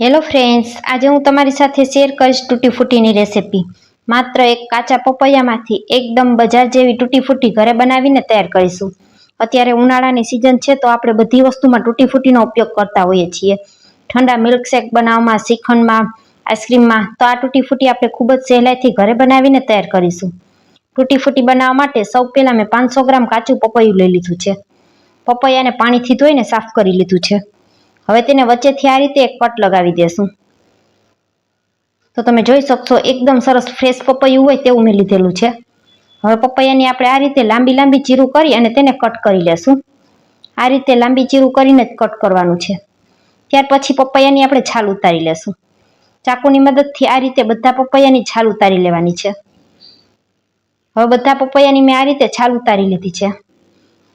Hello friends આજે હું તમારી સાથે શેર કરીશ તૂટી ફૂટીની રેસીપી માત્ર એક કાચા પપૈયામાંથી એકદમ બજાર જેવી તૂટી ફૂટી ઘરે બનાવીને તૈયાર કરીશું. અત્યારે ઉનાળાની સિઝન છે તો આપણે બધી વસ્તુમાં તૂટી ફૂટીનો ઉપયોગ કરતા હોઈએ છીએ. ઠંડા મિલ્કશેક બનાવવામાં, શ્રીખંડમાં આઈસ્ક્રીમમાં તો આ તૂટી ફૂટી આપણે ખૂબ જ સહેલાઈથી ઘરે બનાવીને તૈયાર કરીશું. તૂટી ફૂટી બનાવવા માટે સૌ પહેલાં મેં પાંચસો ગ્રામ કાચું પપૈયું લઈ લીધું છે. પપૈયાને પાણીથી ધોઈને સાફ કરી લીધું છે. હવે તેને વચ્ચેથી આ રીતે એક કટ લગાવી દેશું. તો તમે જોઈ શકશો, એકદમ સરસ ફ્રેશ પપૈયું હોય તેવું મેં લીધેલું છે. હવે પપૈયાની આપણે આ રીતે લાંબી લાંબી ચીરું કરી અને તેને કટ કરી લેશું. આ રીતે લાંબી ચીરું કરીને જ કટ કરવાનું છે. ત્યાર પછી પપૈયાની આપણે છાલ ઉતારી લેશું. ચાકુની મદદથી આ રીતે બધા પપૈયાની છાલ ઉતારી લેવાની છે. હવે બધા પપૈયાની મેં આ રીતે છાલ ઉતારી લીધી છે.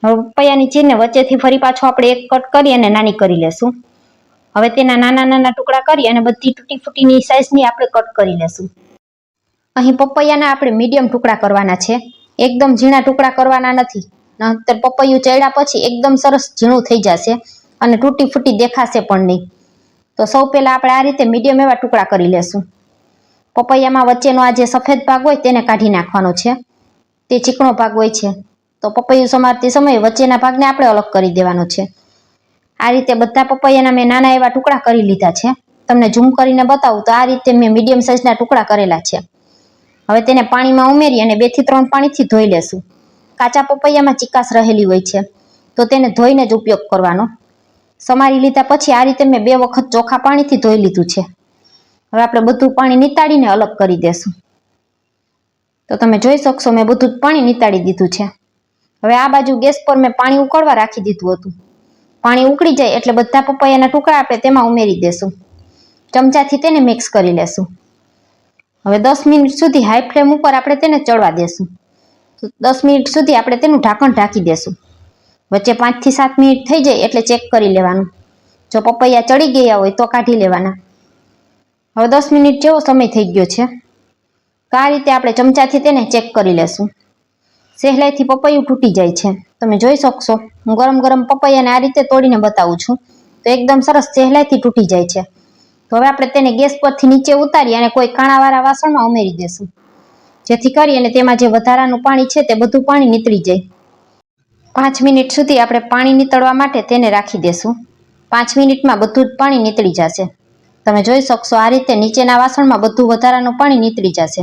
હવે પપૈયાની ચીરને વચ્ચેથી ફરી પાછો આપણે એક કટ કરી અને નાની કરી લેશું. હવે તેના નાના નાના ટુકડા કરી અને બધી તૂટી ફૂટીની સાઈઝની આપણે કટ કરી લેશું. અહીં પપૈયાના આપણે મીડિયમ ટુકડા કરવાના છે. એકદમ ઝીણા ટુકડા કરવાના નથી. નહીતર પપૈયું ચડ્યા પછી એકદમ સરસ ઝીણું થઈ જશે અને તૂટી ફૂટી દેખાશે પણ નહીં. તો સૌ પહેલા આપણે આ રીતે મીડિયમ એવા ટુકડા કરી લેશું. પપૈયામાં વચ્ચેનો આ જે સફેદ ભાગ હોય તેને કાઢી નાખવાનો છે. તે ચીકણો ભાગ હોય છે. તો પપૈયું સમારતી સમયે વચ્ચેના ભાગને આપણે અલગ કરી દેવાનો છે. આ રીતે બધા પપૈયાના મેં નાના એવા ટુકડા કરી લીધા છે. તમને ઝૂમ કરીને બતાવું તો આ રીતે મેં મીડિયમ સાઇઝના ટુકડા કરેલા છે. હવે તેને પાણીમાં ઉમેરી અને બેથી ત્રણ પાણીથી ધોઈ લેશું. કાચા પપૈયામાં ચિકાસ રહેલી હોય છે. તો તેને ધોઈને જ ઉપયોગ કરવાનો. સમારી લીધા પછી આ રીતે મેં બે વખત ચોખા પાણીથી ધોઈ લીધું છે. હવે આપણે બધું પાણી નીતાડીને અલગ કરી દેશું. તો તમે જોઈ શકશો મેં બધું જ પાણી નીતાડી દીધું છે. હવે આ બાજુ ગેસ પર મેં પાણી ઉકળવા રાખી દીધું હતું. પાણી ઉકળી જાય એટલે બધા પપૈયાના ટુકડા આપણે તેમાં ઉમેરી દેશું. ચમચાથી તેને મિક્સ કરી લેશું. હવે દસ મિનિટ સુધી હાઈ ફ્લેમ ઉપર આપણે તેને ચડવા દેશું. દસ મિનિટ સુધી આપણે તેનું ઢાંકણ ઢાંકી દેશું. વચ્ચે પાંચથી સાત મિનિટ થઈ જાય એટલે ચેક કરી લેવાનું. જો પપૈયા ચડી ગયા હોય તો કાઢી લેવાના. હવે દસ મિનિટ જેવો સમય થઈ ગયો છે. તો આ રીતે આપણે ચમચાથી તેને ચેક કરી લેશું. સહેલાઈથી પપૈયું તૂટી જાય છે. તમે જોઈ શકશો, હું ગરમ ગરમ પપૈયાને આ રીતે તોડીને બતાવું છું. તો એકદમ સરસ સહેલાઈથી તૂટી જાય છે. તો હવે આપણે તેને ગેસ પરથી નીચે ઉતારી અને કોઈ કાણાવાળા વાસણમાં ઉમેરી દેશું. જેથી કરી અને તેમાં જે વધારાનું પાણી છે તે બધું પાણી નીતરી જાય. પાંચ મિનિટ સુધી આપણે પાણી નીતળવા માટે તેને રાખી દેશું. પાંચ મિનિટમાં બધું જ પાણી નીતળી જશે. તમે જોઈ શકશો આ રીતે નીચેના વાસણમાં બધું વધારાનું પાણી નીતળી જશે.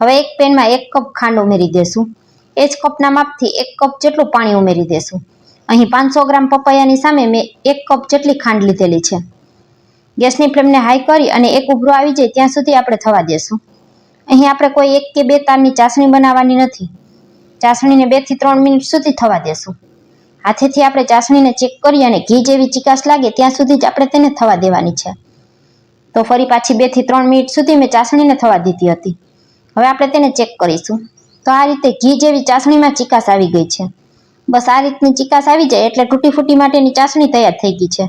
હવે એક પેનમાં એક કપ ખાંડ ઉમેરી દેશું. એ જ કપના માપથી એક કપ જેટલું પાણી ઉમેરી દેશું. અહીં પાંચસો ગ્રામ પપૈયાની સામે મેં એક કપ જેટલી ખાંડ લીધેલી છે. ગેસની ફ્લેમને હાઈ કરી અને એક ઉભરો આવી જાય ત્યાં સુધી આપણે થવા દેશું. અહીં આપણે કોઈ એક કે બે તારની ચાસણી બનાવવાની નથી. ચાસણીને બેથી ત્રણ મિનિટ સુધી થવા દેશું. હાથેથી આપણે ચાસણીને ચેક કરી અને ઘી જેવી ચિકાસ લાગે ત્યાં સુધી જ આપણે તેને થવા દેવાની છે. તો ફરી પાછી બેથી ત્રણ મિનિટ સુધી મેં ચાસણીને થવા દીધી હતી. હવે આપણે તેને ચેક કરીશું. તો આ રીતે ઘી જેવી ચાસણીમાં ચિકાસ આવી ગઈ છે. બસ આ રીતની ચિકાસ આવી જાય એટલે તૂટી ફૂટી માટેની ચાસણી તૈયાર થઈ ગઈ છે.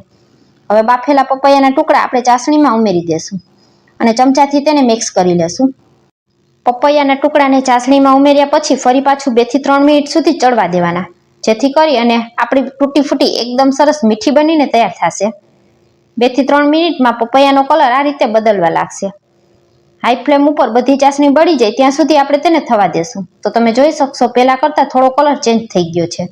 હવે બાફેલા પપૈયાના ટુકડા આપણે ચાસણીમાં ઉમેરી દેશું અને ચમચાથી તેને મિક્સ કરી લેશું. પપૈયાના ટુકડાને ચાસણીમાં ઉમેર્યા પછી ફરી પાછું બેથી ત્રણ મિનિટ સુધી ચડવા દેવાના. જેથી કરી અને આપણી તૂટી ફૂટી એકદમ સરસ મીઠી બનીને તૈયાર થશે. બેથી ત્રણ મિનિટમાં પપૈયાનો કલર આ રીતે બદલવા લાગશે. હાઈ ફ્લેમ ઉપર બધી ચાસણી બળી જાય, ત્યાં સુધી આપણે તેને થવા દેશું. તો તમે જોઈ શકશો, પહેલાં કરતાં થોડો કલર ચેન્જ થઈ ગયો છે.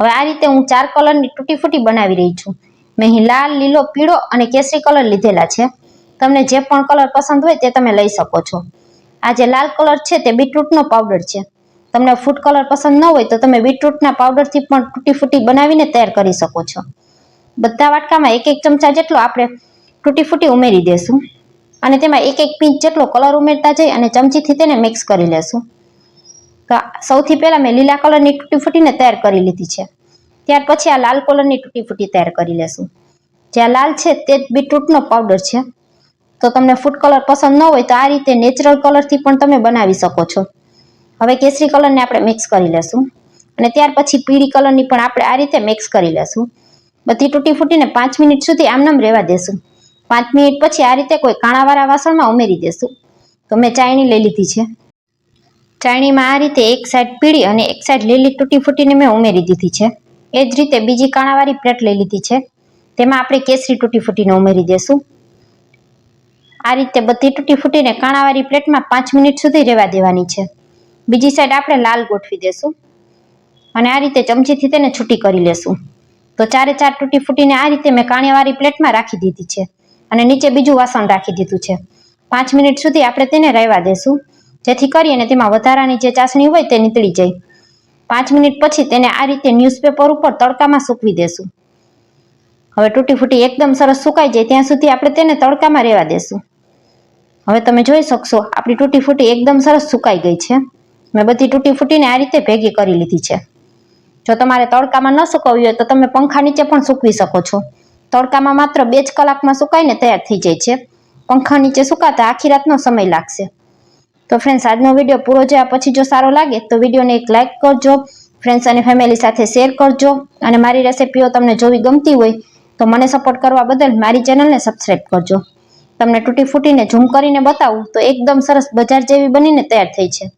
હવે આ રીતે હું ચાર કલરની તૂટી ફૂટી બનાવી રહી છું. મેં અહીં લાલ, લીલો, પીળો અને કેસરી કલર લીધેલા છે. તમને જે પણ કલર પસંદ હોય તે તમે લઈ શકો છો. આ જે લાલ કલર છે તે બીટરૂટનો પાવડર છે. તમને ફૂડ કલર પસંદ ન હોય તો તમે બીટરૂટના પાવડરથી પણ તૂટી ફૂટી બનાવીને તૈયાર કરી શકો છો. બધા વાટકામાં એક એક ચમચા જેટલો આપણે તૂટી ફૂટી ઉમેરી દેશું. અને તેમાં એક એક પિંચ જેટલો કલર ઉમેરતા જઈ અને ચમચીથી તેને મિક્સ કરી લેશું. તો સૌથી પહેલાં મેં લીલા કલરની તૂટી ફૂટીને તૈયાર કરી લીધી છે. ત્યાર પછી આ લાલ કલરની તૂટી ફૂટી તૈયાર કરી લેશું. જે આ લાલ છે તે જ બીટરૂટનો પાવડર છે. તો તમને ફૂડ કલર પસંદ ન હોય તો આ રીતે નેચરલ કલરથી પણ તમે બનાવી શકો છો. હવે કેસરી કલરને આપણે મિક્સ કરી લેશું. અને ત્યાર પછી પીળી કલરની પણ આપણે આ રીતે મિક્સ કરી લેશું. બધી તૂટી ફૂટીને પાંચ મિનિટ સુધી આમનામ રહેવા દેશું. પાંચ મિનિટ પછી આ રીતે કોઈ કાણાવાળા વાસણમાં ઉમેરી દેશું. તો મેં ચાયણી લઈ લીધી છે. ચાયણીમાં આ રીતે એક સાઈડ પીળી અને એક સાઈડ લીલી તૂટી ફૂટીને મેં ઉમેરી દીધી છે. એ જ રીતે બીજી કાણાવાળી પ્લેટ લઈ લીધી છે. તેમાં આપણે કેસરી તૂટી ફૂટીને ઉમેરી દેશું. આ રીતે બધી તૂટી ફૂટીને કાણાવાળી પ્લેટમાં પાંચ મિનિટ સુધી રહેવા દેવાની છે. બીજી સાઈડ આપણે લાલ ગોઠવી દેશું. અને આ રીતે ચમચીથી તેને છૂટી કરી લેશું. તો ચારે ચાર તૂટી ફૂટીને આ રીતે મેં કાણાવાળી પ્લેટમાં રાખી દીધી છે. અને નીચે બીજું વાસણ રાખી દીધું છે. પાંચ મિનિટ સુધી આપણે તેને રહેવા દેશું. જેથી કરીને તેમાં વધારાની જે ચાસણી હોય તે નીકળી જાય. પાંચ મિનિટ પછી તેને આ રીતે ન્યૂઝપેપર ઉપર તડકામાં સૂકવી દેશું. હવે તૂટી ફૂટી એકદમ સરસ સુકાઈ જાય ત્યાં સુધી આપણે તેને તડકામાં રહેવા દેશું. હવે તમે જોઈ શકશો, આપણી તૂટી ફૂટી એકદમ સરસ સુકાઈ ગઈ છે. મેં બધી તૂટી ફૂટીને આ રીતે ભેગી કરી લીધી છે. જો તમારે તડકામાં ન સુકવવી હોય તો તમે પંખા નીચે પણ સૂકવી શકો છો. તડકામાં માત્ર બે જ કલાકમાં સુકાઈને તૈયાર થઈ જાય છે. પંખા નીચે સુકાતા આખી રાતનો સમય લાગશે. તો ફ્રેન્ડ્સ આજનો વીડિયો પૂરો જયા પછી જો સારો લાગે, તો વિડીયોને એક લાઇક કરજો. ફ્રેન્ડ્સ અને ફેમિલી સાથે શેર કરજો. અને મારી રેસિપીઓ તમને જોવી ગમતી હોય, તો મને સપોર્ટ કરવા બદલ મારી ચેનલને સબસ્ક્રાઈબ કરજો. તમને તૂટી ફૂટીને ઝૂમ કરીને બતાવું, તો એકદમ સરસ બજાર જેવી બનીને તૈયાર થઈ છે.